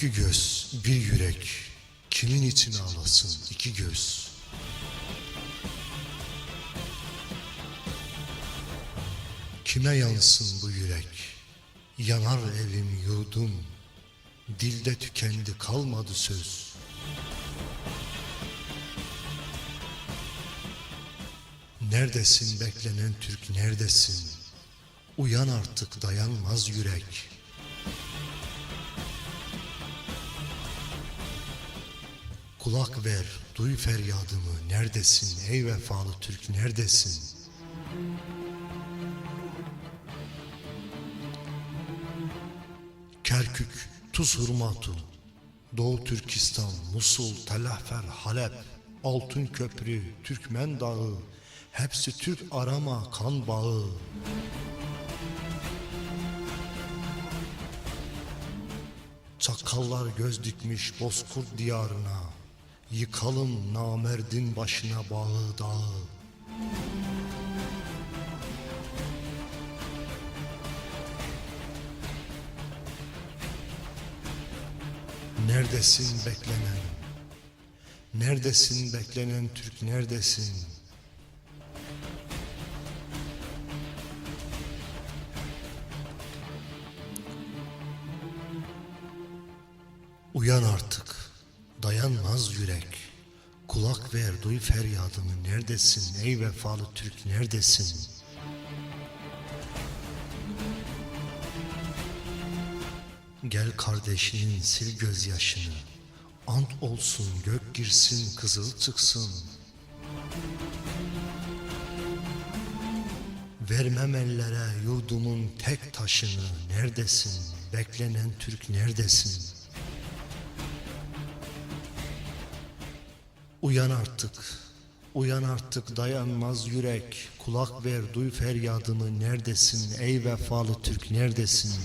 İki göz, bir yürek, kimin için ağlasın iki göz? Kime yansın bu yürek? Yanar evim yurdum, dilde tükendi kalmadı söz. Neredesin beklenen Türk neredesin? Uyan artık dayanmaz yürek. Kulak ver, duy feryadımı. Neredesin ey vefalı Türk neredesin? Kerkük, Tuz Hurmatu, Doğu Türkistan, Musul, Telahfer, Halep, Altın Köprü, Türkmen Dağı, hepsi Türk arama kan bağı. Çakallar göz dikmiş bozkurt diyarına, yıkalım namerdin başına bağı dağı. Neredesin beklenen? Neredesin beklenen Türk neredesin? Uyan artık, dayanmaz yürek. Kulak ver, duy feryadımı. Neredesin ey vefalı Türk, neredesin? Gel kardeşinin sil gözyaşını. Ant olsun, gök girsin, kızıl çıksın. Vermem ellere yurdumun tek taşını. Neredesin? Beklenen Türk neredesin? Uyan artık, uyan artık dayanmaz yürek. Kulak ver, duy feryadımı. Neredesin ey vefalı Türk neredesin?